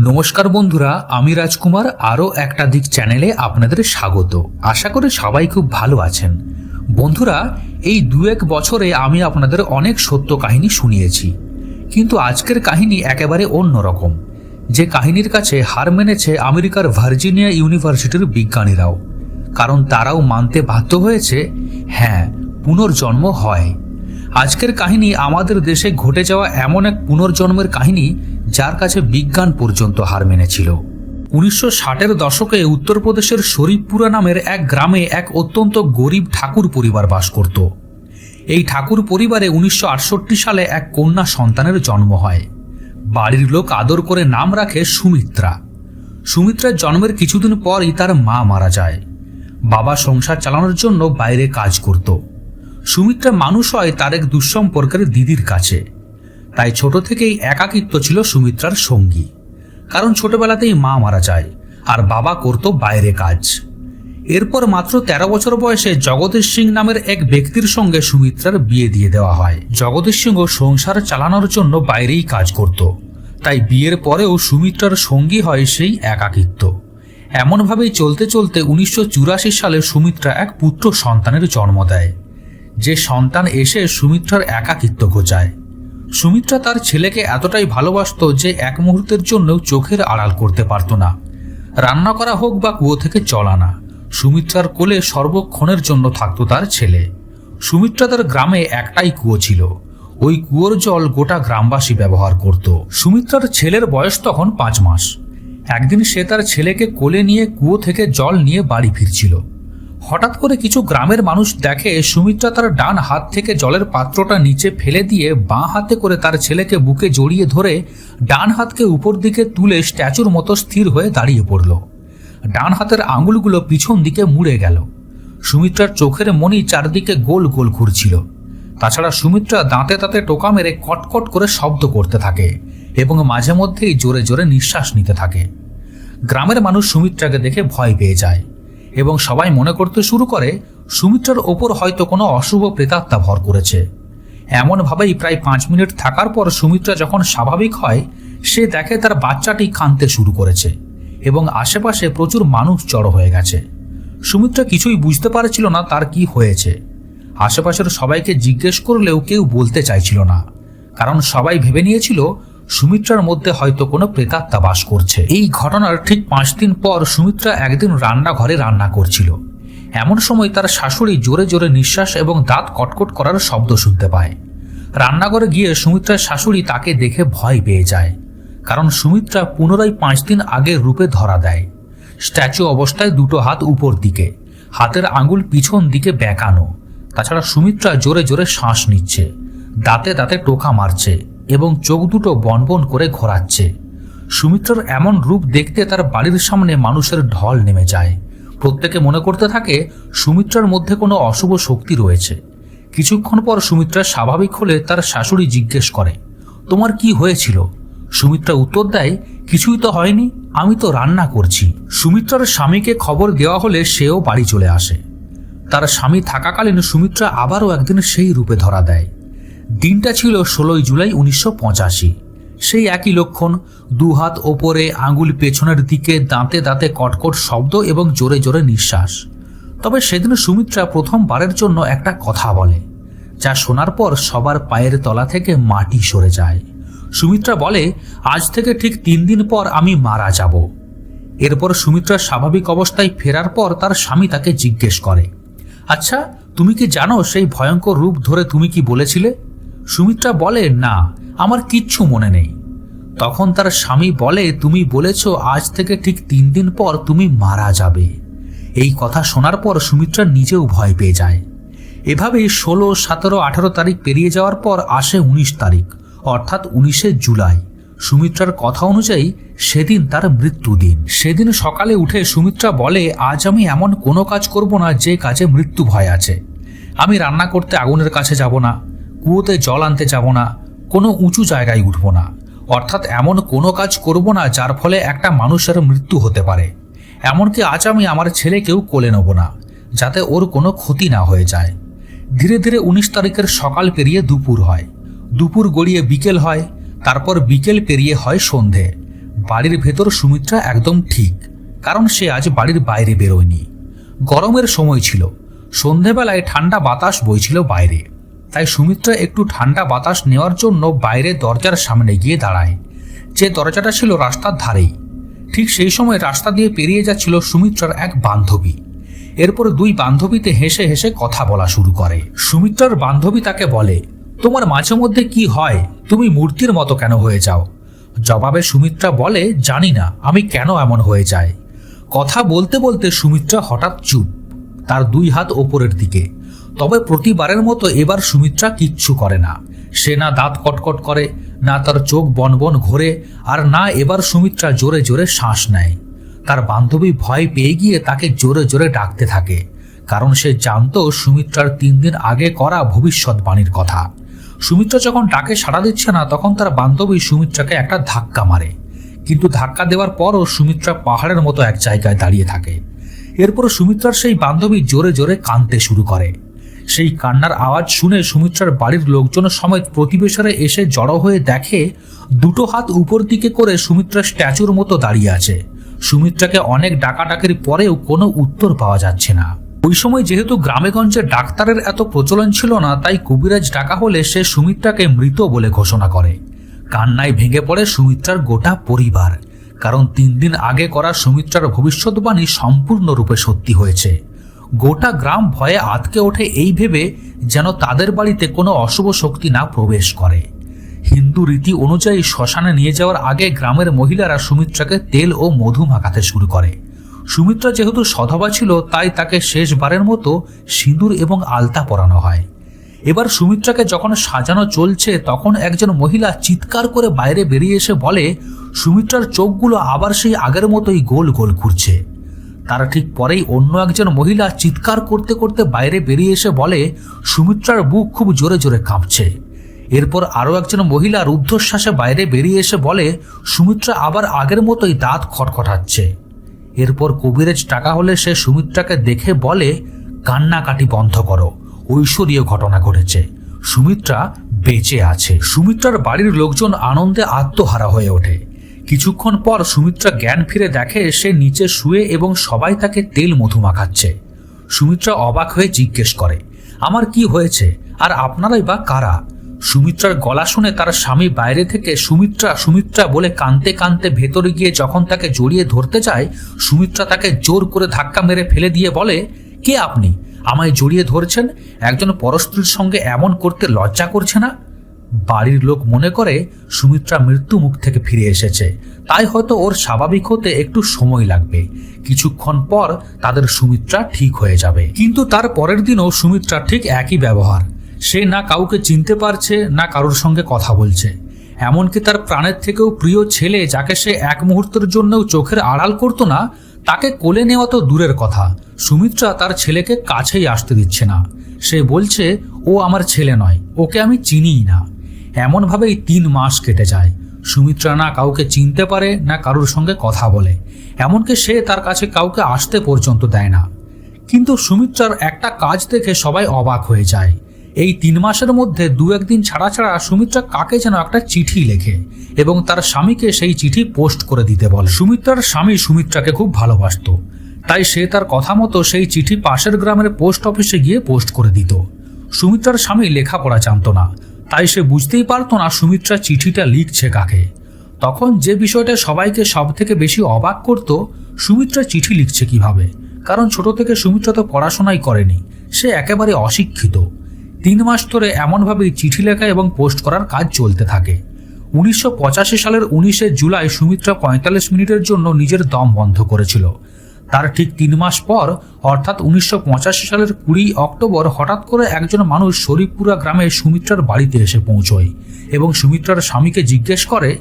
নমস্কার বন্ধুরা, আমি রাজকুমার, আরও একটা দিক চ্যানেলে আপনাদের স্বাগত। আশা করি সবাই খুব ভালো আছেন। বন্ধুরা, এই দু এক বছরে আমি আপনাদের অনেক সত্য কাহিনী শুনিয়েছি। কিন্তু আজকের কাহিনী একেবারে অন্যরকম যে কাহিনীর কাছে হার মেনেছে আমেরিকার ভার্জিনিয়া ইউনিভার্সিটির বিজ্ঞানীরাও। কারণ তারাও মানতে বাধ্য হয়েছে হ্যাঁ পুনর্জন্ম হয়। আজকের কাহিনী আমাদের দেশে ঘটে যাওয়া এমন এক পুনর্জন্মের কাহিনী যার কাছে বিজ্ঞান পর্যন্ত হার মেনেছিল। উনিশশো ষাটের দশকে উত্তরপ্রদেশের শরীফপুরা নামের এক গ্রামে এক অত্যন্ত গরিব ঠাকুর পরিবার বাস করত। এই ঠাকুর পরিবারে উনিশশো আটষট্টি সালে এক কন্যা সন্তানের জন্ম হয়। বাড়ির লোক আদর করে নাম রাখে সুমিত্রা। সুমিত্রার জন্মের কিছুদিন পরই তার মা মারা যায়। বাবা সংসার চালানোর জন্য বাইরে কাজ করত। সুমিত্রা মানুষ হয় তার এক দুঃসম্পর্কের দিদির কাছে। তাই ছোট থেকেই একাকিত্ব ছিল সুমিত্রার সঙ্গী। কারণ ছোটবেলাতেই মা মারা যায় আর বাবা করত বাইরে কাজ। এরপর মাত্র ১৩ বছর বয়সে জগদীশ সিং নামের এক ব্যক্তির সঙ্গে সুমিত্রার বিয়ে দিয়ে দেওয়া হয়। জগদীশ সিংহ সংসার চালানোর জন্য বাইরেই কাজ করত। তাই বিয়ের পরেও সুমিত্রার সঙ্গী হয় সেই একাকিত্ব। এমনভাবেই চলতে চলতে উনিশশো চুরাশি সালে সুমিত্রা এক পুত্র সন্তানের জন্ম দেয়। যে সন্তান এসে সুমিত্রার একাকিত্ব ঘোচায়। সুমিত্রা তার ছেলেকে এতটাই ভালোবাসতো যে এক মুহূর্তের জন্যও চোখের আড়াল করতে পারত না। রান্না করা হোক বা কুয়ো থেকে চলানা সুমিত্রার কোলে সর্বক্ষণের জন্য থাকতো তার ছেলে। সুমিত্রা তার গ্রামে একটাই কুয়ো ছিল। ওই কুয়োর জল গোটা গ্রামবাসী ব্যবহার করত। সুমিত্রার ছেলের বয়স তখন পাঁচ মাস। একদিন সে তার ছেলেকে কোলে নিয়ে কুয়ো থেকে জল নিয়ে বাড়ি ফিরছিল। হঠাৎ করে কিছু গ্রামের মানুষ দেখে সুমিত্রা তার ডান হাত থেকে জলের পাত্রটা নিচে ফেলে দিয়ে বাঁ হাতে করে তার ছেলেকে বুকে জড়িয়ে ধরে ডান হাতকে উপর দিকে তুলে স্ট্যাচুর মতো স্থির হয়ে দাঁড়িয়ে পড়ল। ডান হাতের আঙুলগুলো পিছন দিকে মুড়ে গেল। সুমিত্রার চোখের মনি চারদিকে গোল গোল ঘুরছিল। তাছাড়া সুমিত্রা দাঁতে দাঁতে টোকা মেরে কটকট করে শব্দ করতে থাকে এবং মাঝে মধ্যেই জোরে জোরে নিঃশ্বাস নিতে থাকে। গ্রামের মানুষ সুমিত্রাকে দেখে ভয় পেয়ে যায়। এবং সবাই মনে করতে শুরু করে, সুমিত্রার ওপর হয়তো কোনো অশুভ প্রেতাত্মা ভর করেছে। এমনভাবেই প্রায় পাঁচ মিনিট থাকার পর সুমিত্রা যখন স্বাভাবিক হয়, সে দেখে তার বাচ্চাটি কাঁদতে শুরু করেছে এবং আশেপাশে প্রচুর মানুষ জড়ো হয়ে গেছে। সুমিত্রা কিছুই বুঝতে পারছিল না তার কি হয়েছে। আশেপাশের সবাইকে জিজ্ঞেস করলেও কেউ বলতে চাইছিল না, কারণ সবাই ভেবে নিয়েছিল সুমিত্রার মধ্যে হয়তো কোনো প্রেতাত্মা বাস করছে। এই ঘটনার ঠিক পাঁচ দিন পর সুমিত্রা একদিন রান্নাঘরে রান্না করছিল। এমন সময় তার শাশুড়ি জোরে জোরে নিঃশ্বাস এবং দাঁত কটকট করার শব্দ শুনতে পায়। রান্নাঘরে গিয়ে সুমিত্রার শাশুড়ি তাকে দেখে ভয় পেয়ে যায়, কারণ সুমিত্রা পুনরায় পাঁচ দিন আগের রূপে ধরা দেয়। স্ট্যাচু অবস্থায় দুটো হাত উপর দিকে, হাতের আঙুল পিছন দিকে বেঁকানো। তাছাড়া সুমিত্রা জোরে জোরে শ্বাস নিচ্ছে, দাঁতে দাঁতে টোকা মারছে। এবং চোখ দুটো বনবন করে ঘোরাচ্ছে। সুমিত্রার এমন রূপ দেখতে তার বাড়ির সামনে মানুষের ঢল নেমে যায়। প্রত্যেকে মনে করতে থাকে, সুমিত্রার মধ্যে কোনো অশুভ শক্তি রয়েছে। কিছুক্ষণ পর সুমিত্রা স্বাভাবিক হলে তার শাশুড়ি জিজ্ঞেস করে, তোমার কি হয়েছিল? সুমিত্রা উত্তর দেয়, কিছুই তো হয়নি, আমি তো রান্না করছি। সুমিত্রার স্বামীকে খবর দেওয়া হলে সেও বাড়ি চলে আসে। তার স্বামী থাকাকালীন সুমিত্রা আবারও একদিন সেই রূপে ধরা দেয়। দিনটা ছিল ষোলোই জুলাই উনিশশো পঁচাশি। সেই একই লক্ষণ দু হাত ওপরে আঙুল পেছনের দিকে দাঁতে দাঁতে কটকট শব্দ এবং জোরে জোরে নিঃশ্বাস। তবে সেদিন সুমিত্রা প্রথমবারের জন্য একটা কথা বলে, যা শোনার পর সবার পায়ের তলা থেকে মাটি সরে যায়। সুমিত্রা বলে, আজ থেকে ঠিক তিন দিন পর আমি মারা যাব। এরপর সুমিত্রা স্বাভাবিক অবস্থায় ফেরার পর তার স্বামী তাকে জিজ্ঞেস করে আচ্ছা তুমি কি জানো সেই ভয়ঙ্কর রূপ ধরে তুমি কি বলেছিলে? সুমিত্রা বলে, না, আমার কিচ্ছু মনে নেই। তখন তার স্বামী বলে, তুমি বলেছ আজ থেকে ঠিক তিন দিন পর তুমি মারা যাবে। এই কথা শোনার পর সুমিত্রা নিজেও ভয় পেয়ে যায়। এভাবেই ষোলো, সতেরো, আঠারো তারিখ পেরিয়ে যাওয়ার পর আসে উনিশ তারিখ, অর্থাৎ উনিশে জুলাই। সুমিত্রার কথা অনুযায়ী সেদিন তার মৃত্যুদিন সেদিন সকালে উঠে সুমিত্রা বলে, আজ আমি এমন কোনো কাজ করব না যে কাজে মৃত্যু ভয় আছে। আমি রান্না করতে আগুনের কাছে যাব না। কুয়োতে জল আনতে যাব না, কোনো উঁচু জায়গায় উঠব না। অর্থাৎ এমন কোনো কাজ করব না যার ফলে একটা মানুষের মৃত্যু হতে পারে। এমনকি আজ আমি আমার ছেলেকেও কোলে নেব না, যাতে ওর কোনো ক্ষতি না হয়ে যায়। ধীরে ধীরে উনিশ তারিখের সকাল পেরিয়ে দুপুর হয়। দুপুর গড়িয়ে বিকেল হয়, তারপর বিকেল পেরিয়ে হয় সন্ধে। বাড়ির ভেতর সুমিত্রা একদম ঠিক, কারণ সে আজ বাড়ির বাইরে বেরোয়নি। গরমের সময় ছিল, সন্ধেবেলায় ঠান্ডা বাতাস বইছিল বাইরে। তাই সুমিত্রা একটু ঠান্ডা বাতাস নেওয়ার জন্য বাইরে দরজার সামনে গিয়ে দাঁড়ায়। যে দরজাটা ছিল রাস্তার ধারেই। ঠিক সেই সময় রাস্তা দিয়ে পেরিয়ে যাচ্ছিল সুমিত্রার এক বান্ধবী। এরপর দুই বান্ধবীতে হেসে হেসে কথা বলা শুরু করে। সুমিত্রার বান্ধবী তাকে বলে, তোমার মাঝে মধ্যে কি হয়? তুমি মূর্তির মতো কেন হয়ে যাও? জবাবে সুমিত্রা বলে, জানি না, আমি কেন এমন হয়ে যায় কথা বলতে বলতে সুমিত্রা হঠাৎ চুপ। তার দুই হাত ওপরের দিকে। তবে প্রতিবারের মতো এবার সুমিত্রা কিচ্ছু করে না। সে না দাঁত কটকট করে, না তার চোখ বনবন ঘোরে, আর না এবার সুমিত্রা জোরে জোরে শ্বাস নেয়। তার বান্ধবী ভয় পেয়ে গিয়ে তাকে জোরে জোরে ডাকতে থাকে, কারণ সে জানত সুমিত্রার তিন দিন আগে করা ভবিষ্যৎবাণীর কথা। সুমিত্রা যখন ডাকে সাড়া দিচ্ছে না, তখন তার বান্ধবী সুমিত্রাকে একটা ধাক্কা মারে। কিন্তু ধাক্কা দেওয়ার পরও সুমিত্রা পাহাড়ের মতো এক জায়গায় দাঁড়িয়ে থাকে। এরপর সুমিত্রার সেই বান্ধবী জোরে জোরে কাঁদতে শুরু করে। সেই কান্নার আওয়াজ শুনে সুমিত্রার বাড়ির লোকজন সমেত প্রতিবেশরে এসে জড়ো হয়ে দেখে দুটো হাত উপর দিকে করে সুমিত্রা স্ট্যাচুর মতো দাঁড়িয়ে আছে। সুমিত্রাকে অনেক ডাকাডাকির পরেও কোনো উত্তর পাওয়া যাচ্ছে না। ওই সময় যেহেতু গ্রামেগঞ্জে ডাক্তারের এত প্রচলন ছিল না, তাই কবিরাজ ডাকা হলে সে সুমিত্রাকে মৃত বলে ঘোষণা করে। কান্নায় ভেঙে পড়ে সুমিত্রার গোটা পরিবার। কারণ তিন দিন আগে করা সুমিত্রার ভবিষ্যৎবাণী সম্পূর্ণরূপে সত্যি হয়েছে। গোটা গ্রাম ভয়ে আতকে ওঠে এই ভেবে যেন তাদের বাড়িতে কোনো অশুভ শক্তি না প্রবেশ করে। হিন্দু রীতি অনুযায়ী শ্মশানে নিয়ে যাওয়ার আগে গ্রামের মহিলারা সুমিত্রাকে তেল ও মধু মাখাতে শুরু করে। সুমিত্রা যেহেতু সধবা ছিল, তাই তাকে শেষবারের মতো সিঁদুর এবং আলতা পরানো হয়। এবার সুমিত্রাকে যখন সাজানো চলছে, তখন একজন মহিলা চিৎকার করে বাইরে বেরিয়ে এসে বলে, সুমিত্রার চোখগুলো আবার সেই আগের মতোই গোল গোল ঘুরছে। তার ঠিক পরেই অন্য একজন মহিলা চিৎকার করতে করতে বাইরে বেরিয়ে এসে বলে, সুমিত্রার বুক খুব জোরে জোরে কাঁপছে। এরপর আরও একজন মহিলা রুদ্ধশ্বাসে বাইরে বেরিয়ে এসে বলে, সুমিত্রা আবার আগের মতোই দাঁত খটখটাচ্ছে। এরপর কবিরাজ টাকা হলে সে সুমিত্রাকে দেখে বলে, কান্নাকাটি বন্ধ করো, ঐশ্বরীয় ঘটনা ঘটেছে। সুমিত্রা বেঁচে আছে। সুমিত্রার বাড়ির লোকজন আনন্দে আত্মহারা হয়ে ওঠে। কিছুক্ষণ পর সুমিত্রা জ্ঞান ফিরে দেখে সে নিচে শুয়ে এবং সবাই তাকে তেল মধু মাখাচ্ছে। সুমিত্রা অবাক হয়ে জিজ্ঞেস করে, আমার কি হয়েছে? আর আপনারাই বা কারা? সুমিত্রার গলা শুনে তার স্বামী বাইরে থেকে সুমিত্রা সুমিত্রা বলে কানতে কানতে ভেতরে গিয়ে যখন তাকে জড়িয়ে ধরতে চায় সুমিত্রা তাকে জোর করে ধাক্কা মেরে ফেলে দিয়ে বলে, কে আপনি? আমায় জড়িয়ে ধরছেন? একজন পরস্ত্রীর সঙ্গে এমন করতে লজ্জা করছে না? বাড়ির লোক মনে করে সুমিত্রা মৃত্যু মুখ থেকে ফিরে এসেছে। তাই হয়তো ওর স্বাভাবিক হতে একটু সময় লাগবে। কিছুক্ষণ পর তাদের সুমিত্রা ঠিক হয়ে যাবে। কিন্তু তার পরের দিনও সুমিত্রা ঠিক একই ব্যবহার। সে না কাউকে চিনতে পারছে, না কারোর সঙ্গে কথা বলছে। এমনকি তার প্রাণের থেকেও প্রিয় ছেলে যাকে সে এক মুহূর্তের জন্যও চোখের আড়াল করতো না, তাকে কোলে নেওয়া তো দূরের কথা। সুমিত্রা তার ছেলেকে কাছেই আসতে দিচ্ছে না। সে বলছে, ও আমার ছেলে নয়, ওকে আমি চিনিই না। এমনভাবেই তিন মাস কেটে যায়। সুমিত্রা না কাউকে চিনতে পারে, না কারোর সঙ্গে কথা বলে। এমনকি সে তার কাছে কাউকে আসতে পর্যন্ত দেয় না। কিন্তু সুমিত্রার একটা কাজ দেখে সবাই অবাক হয়ে যায়। এই তিন মাসের মধ্যে দু একদিন ছাড়া ছাড়া সুমিত্রা কাকে যেন একটা চিঠি লেখে এবং তার স্বামীকে সেই চিঠি পোস্ট করে দিতে বলে। সুমিত্রার স্বামী সুমিত্রাকে খুব ভালোবাসত। তাই সে তার কথা মতো সেই চিঠি পাশের গ্রামের পোস্ট অফিসে গিয়ে পোস্ট করে দিত। সুমিত্রার স্বামী লেখাপড়া জানত না। তাই সে বুঝতেই পারতো না সুমিত্রা চিঠিটা লিখছে কাকে। তখন যে বিষয়টা সবাইকে সব থেকে বেশি অবাক করত, সুমিত্রা চিঠি লিখছে কীভাবে? কারণ ছোট থেকে সুমিত্রা তো পড়াশোনাই করেনি, সে একেবারে অশিক্ষিত। তিন মাস ধরে এমনভাবেই চিঠি লেখা এবং পোস্ট করার কাজ চলতে থাকে। উনিশশো পঁচাশি সালের উনিশে জুলাই সুমিত্রা পঁয়তাল্লিশ মিনিটের জন্য নিজের দম বন্ধ করেছিল। তার ঠিক তিন মাস পর, অর্থাৎ উনিশশো পঁচাশি সালের কুড়ি অক্টোবর, হঠাৎ করে একজন মানুষ শরীফপুরা গ্রামে সুমিত্রার বাড়িতে এসে পৌঁছয় এবং সুমিত্রার স্বামীকে জিজ্ঞেস করে,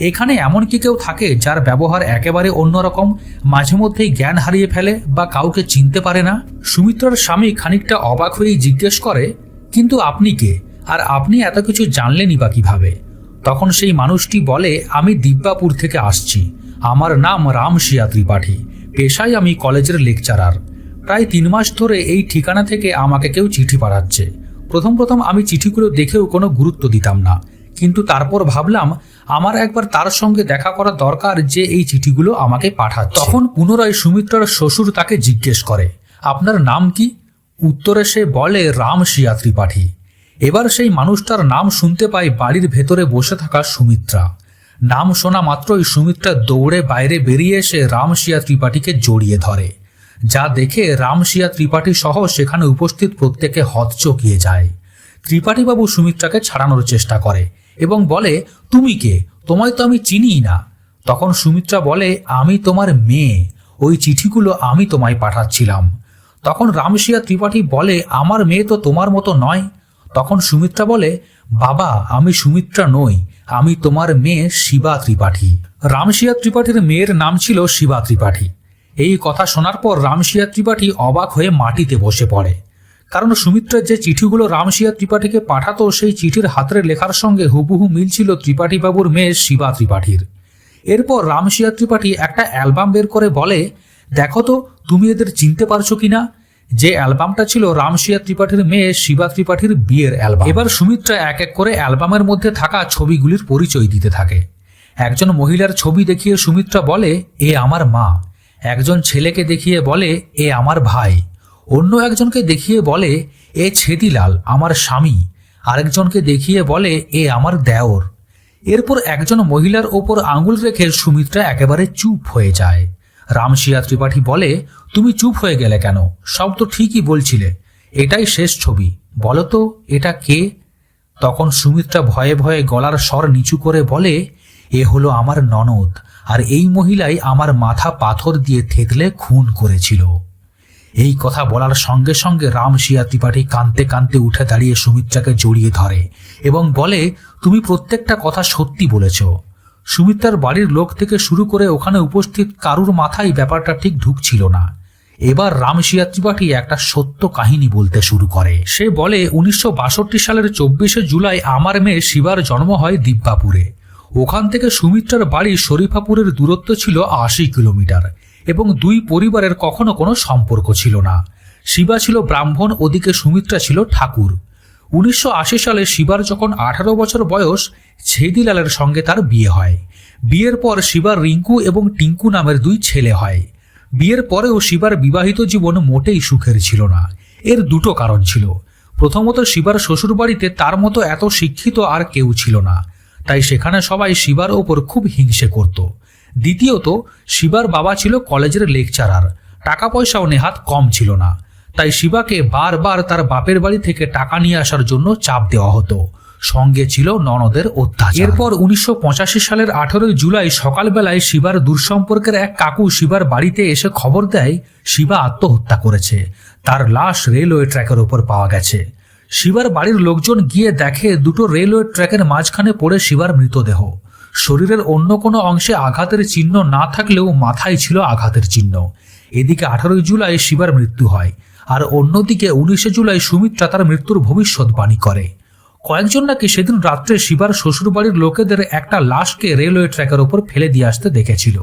এখানে এমন কি কেউ থাকে যার ব্যবহার একেবারে অন্যরকম, মাঝে মধ্যেই জ্ঞান হারিয়ে ফেলে বা কাউকে চিনতে পারে না? সুমিত্রার স্বামী খানিকটা অবাক হয়েই জিজ্ঞেস করে, কিন্তু আপনি কে? আর আপনি এত কিছু জানলেনই বা কীভাবে? তখন সেই মানুষটি বলে, আমি দিব্যাপুর থেকে আসছি। আমার নাম রাম রামশিয়া ত্রিপাঠী। পেশায় আমি কলেজের লেকচারার। প্রায় তিন মাস ধরে এই ঠিকানা থেকে আমাকে কেউ চিঠি পাঠাচ্ছে। প্রথম প্রথম আমি চিঠিগুলো দেখেও কোনো গুরুত্ব দিতাম না। কিন্তু তারপর ভাবলাম, আমার একবার তার সঙ্গে দেখা করা দরকার যে এই চিঠিগুলো আমাকে পাঠাচ্ছে। তখন পুনরায় সুমিত্রার শ্বশুর তাকে জিজ্ঞেস করে, আপনার নাম কি? উত্তরে সে বলে, রাম শিয়া ত্রিপাঠী এবার সেই মানুষটার নাম শুনতে পায় বাড়ির ভেতরে বসে থাকা সুমিত্রা। নাম শোনা মাত্রই সুমিত্রা দৌড়ে বাইরে বেরিয়ে এসে রামশিয়া ত্রিপাঠীকে জড়িয়ে ধরে। যা দেখে রামশিয়া ত্রিপাঠী সহ সেখানে উপস্থিত প্রত্যেকে হতচকিয়ে যায়। ত্রিপাঠীবাবু সুমিত্রাকে ছাড়ানোর চেষ্টা করে এবং বলে, তুমি কে? তোমায় তো আমি চিনিই না। তখন সুমিত্রা বলে, আমি তোমার মেয়ে। ওই চিঠিগুলো আমি তোমায় পাঠাচ্ছিলাম। তখন রামশিয়া ত্রিপাঠী বলে, আমার মেয়ে তো তোমার মতো নয়। তখন সুমিত্রা বলে, বাবা, আমি সুমিত্রা নই। আমি তোমার মেয়ে শিবা ত্রিপাঠী। রামশিয়া ত্রিপাঠীর মেয়ের নাম ছিল শিবা ত্রিপাঠী। এই কথা শোনার পর রামশিয়া ত্রিপাঠী অবাক হয়ে মাটিতে বসে পড়ে। কারণ সুমিত্রার যে চিঠিগুলো রামশিয়া ত্রিপাঠীকে পাঠাতো, সেই চিঠির হাতের লেখার সঙ্গে হুবহু মিল ছিল ত্রিপাঠী বাবুর মেয়ে শিবা ত্রিপাঠীর। এরপর রামশিয়া ত্রিপাঠী একটা অ্যালবাম বের করে বলে, দেখো তো, তুমি এদের চিনতে পারছ কিনা? যে অ্যালবামটা ছিল রামশিয়া ত্রিপাঠীর মেয়ে শিবা ত্রিপাঠীর বিয়ের অ্যালবাম। এবার সুমিত্রা এক এক করে অ্যালবামের মধ্যে থাকা ছবিগুলির পরিচয় দিতে থাকে। একজন মহিলার ছবি দেখিয়ে সুমিত্রা বলে, এ আমার মা। একজন ছেলেকে দেখিয়ে বলে, এ আমার ভাই। অন্য একজনকে দেখিয়ে বলে, এ ছেদিলাল আমার স্বামী। আরেকজনকে দেখিয়ে বলে, এ আমার দেওর। এরপর একজন মহিলার ওপর আঙুল রেখে সুমিত্রা একেবারে চুপ হয়ে যায়। রামশিয়া ত্রিপাঠী বলে তুমি চুপ হয়ে গেলে কেন? সব তো ঠিকই বলছিলে। এটাই শেষ ছবি। বলো তো, এটা কে? তখন সুমিত্রা ভয়ে ভয়ে গলার স্বর নিচু করে বলে, এ হলো আমার ননদ, আর এই মহিলাই আমার মাথা পাথর দিয়ে থেতলে খুন করেছিল। এই কথা বলার সঙ্গে সঙ্গে রাম রামশিয়া ত্রিপাঠী কাঁদতে কাঁদতে উঠে দাঁড়িয়ে সুমিত্রাকে জড়িয়ে ধরে এবং বলে, তুমি প্রত্যেকটা কথা সত্যি বলেছ। সুমিত্রার বাড়ির লোক থেকে শুরু করে ওখানে উপস্থিত কারুর মাথায় ব্যাপারটা ঠিক ঢুকছিল না। এবার রামশিয়া ত্রিপাঠী একটা সত্য কাহিনী বলতে শুরু করে। সে বলে, উনিশশো বাষট্টি সালের চব্বিশে জুলাই আমার মেয়ে শিবার জন্ম হয় দিব্যাপুরে। ওখান থেকে সুমিত্রার বাড়ি শরীফাপুরের দূরত্ব ছিল আশি কিলোমিটার এবং দুই পরিবারের কখনো কোনো সম্পর্ক ছিল না। শিবা ছিল ব্রাহ্মণ, ওদিকে সুমিত্রা ছিল ঠাকুর। উনিশশো আশি সালে শিবার যখন আঠারো বছর বয়স, ছেদিলালের সঙ্গে তার বিয়ে হয়। বিয়ের পর শিবার রিঙ্কু এবং টিঙ্কু নামের দুই ছেলে হয়। বিয়ের পরেও শিবার বিবাহিত জীবন মোটেই সুখের ছিল না। এর দুটো কারণ ছিল। প্রথমত, শিবার শ্বশুরবাড়িতে তার মতো এত শিক্ষিত আর কেউ ছিল না। তাই সেখানে সবাই শিবার ওপর খুব হিংসে করত। দ্বিতীয়ত, শিবার বাবা ছিল কলেজের লেকচারার। টাকা পয়সাও নেহাত কম ছিল না। তাই শিবাকে বারবার তার বাপের বাড়ি থেকে টাকা নিয়ে আসার জন্য চাপ দেওয়া হতো। সঙ্গে ছিল ননদের অত্যাচার। এরপর উনিশশো পঁচাশি সালের আঠারোই জুলাই সকালবেলায় শিবার দূরসম্পর্কের এক কাকু শিবার বাড়িতে এসে খবর দেয়, শিবা আত্মহত্যা করেছে। তার লাশ রেলওয়ে ট্র্যাকের ওপর পাওয়া গেছে। শিবার বাড়ির লোকজন গিয়ে দেখে দুটো রেলওয়ে ট্র্যাকের মাঝখানে পড়ে শিবার মৃতদেহ। শরীরের অন্য কোনো অংশে আঘাতের চিহ্ন না থাকলেও মাথায় ছিল আঘাতের চিহ্ন। এদিকে আঠারোই জুলাই শিবার মৃত্যু হয়। আর অন্যদিকে উনিশে জুলাই সুমিত্রা তার মৃত্যুর ভবিষ্যৎবাণী করে। কয়েকজন নাকি সেদিন রাত্রে শিবার শ্বশুরবাড়ির লোকেদের একটা লাশকে রেলওয়ে ট্র্যাকের ওপর ফেলে দিয়ে আসতে দেখেছিল।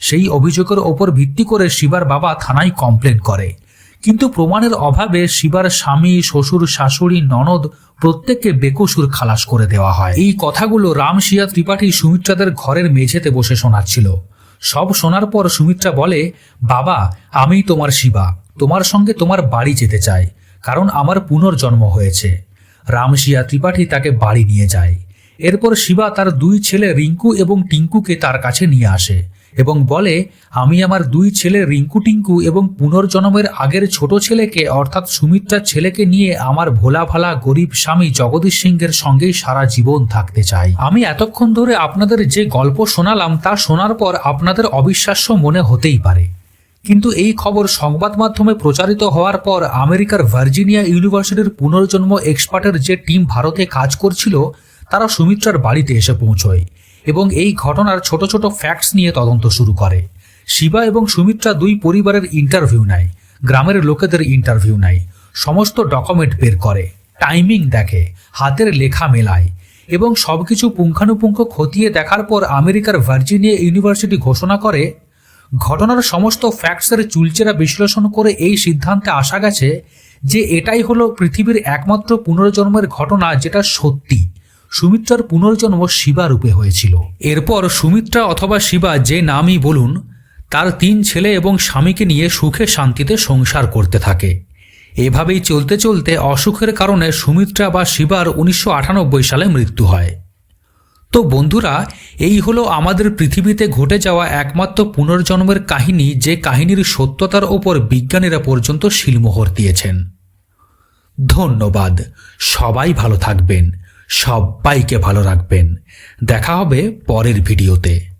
সেই অভিযোগের ওপর ভিত্তি করে শিবার বাবা থানায় কমপ্লেন করে। কিন্তু প্রমাণের অভাবে শিবার স্বামী, শ্বশুর, শাশুড়ি, ননদ প্রত্যেককে বেকসুর খালাস করে দেওয়া হয়। এই কথাগুলো রামশিয়া ত্রিপাঠী সুমিত্রাদের ঘরের মেঝেতে বসে শোনাচ্ছিল। সব শোনার পর সুমিত্রা বলে, বাবা আমি তোমার শিবা। তোমার সঙ্গে তোমার বাড়ি যেতে চাই, কারণ আমার পুনর্জন্ম হয়েছে। রামশিয়া ত্রিপাঠী তাকে বাড়ি নিয়ে যায়। এরপর শিবা তার দুই ছেলে রিঙ্কু এবং টিঙ্কুকে তার কাছে নিয়ে আসে এবং বলে, আমি আমার দুই ছেলে রিঙ্কু, টিঙ্কু এবং পুনর্জন্মের আগের ছোট ছেলেকে, অর্থাৎ সুমিত্রার ছেলেকে নিয়ে আমার ভোলা ভালা গরিব স্বামী জগদীশ সিংহের সঙ্গেই সারা জীবন থাকতে চাই। আমি এতক্ষণ ধরে আপনাদের যে গল্প শোনালাম তা শোনার পর আপনাদের অবিশ্বাস্য মনে হতেই পারে। কিন্তু এই খবর সংবাদ মাধ্যমে প্রচারিত হওয়ার পর আমেরিকার ভার্জিনিয়া ইউনিভার্সিটির পুনর্জন্ম এক্সপার্টের যে টিম ভারতে কাজ করছিল, তারা সুমিত্রার বাড়িতে এসে পৌঁছয় এবং এই ঘটনার ছোট ছোট ফ্যাক্টস নিয়ে তদন্ত শুরু করে। শিবা এবং সুমিত্রা দুই পরিবারের ইন্টারভিউ নেয়, গ্রামের লোকেদের ইন্টারভিউ নেয়, সমস্ত ডকুমেন্ট বের করে টাইমিং দেখে, হাতের লেখা মেলায় এবং সবকিছু পুঙ্খানুপুঙ্খ খতিয়ে দেখার পর আমেরিকার ভার্জিনিয়া ইউনিভার্সিটি ঘোষণা করে ঘটনার সমস্ত ফ্যাক্টসের চুলচেরা বিশ্লেষণ করে এই সিদ্ধান্তে আসা গেছে যে এটাই হলো পৃথিবীর একমাত্র পুনর্জন্মের ঘটনা যেটা সত্যি। সুমিত্রার পুনর্জন্ম শিবা রূপে হয়েছিল। এরপর সুমিত্রা অথবা শিবা যে নামই বলুন, তার তিন ছেলে এবং স্বামীকে নিয়ে সুখে শান্তিতে সংসার করতে থাকে। এভাবেই চলতে চলতে অসুখের কারণে সুমিত্রা বা শিবার উনিশশো আটানব্বই সালে মৃত্যু হয়। তো বন্ধুরা, এই হলো আমাদের পৃথিবীতে ঘটে যাওয়া একমাত্র পুনর্জন্মের কাহিনী যে কাহিনীর সত্যতার ওপর বিজ্ঞানীরা পর্যন্ত শিলমোহর দিয়েছেন। ধন্যবাদ। সবাই ভালো থাকবেন। সবাইকে ভালো রাখবেন। দেখা হবে পরের ভিডিওতে।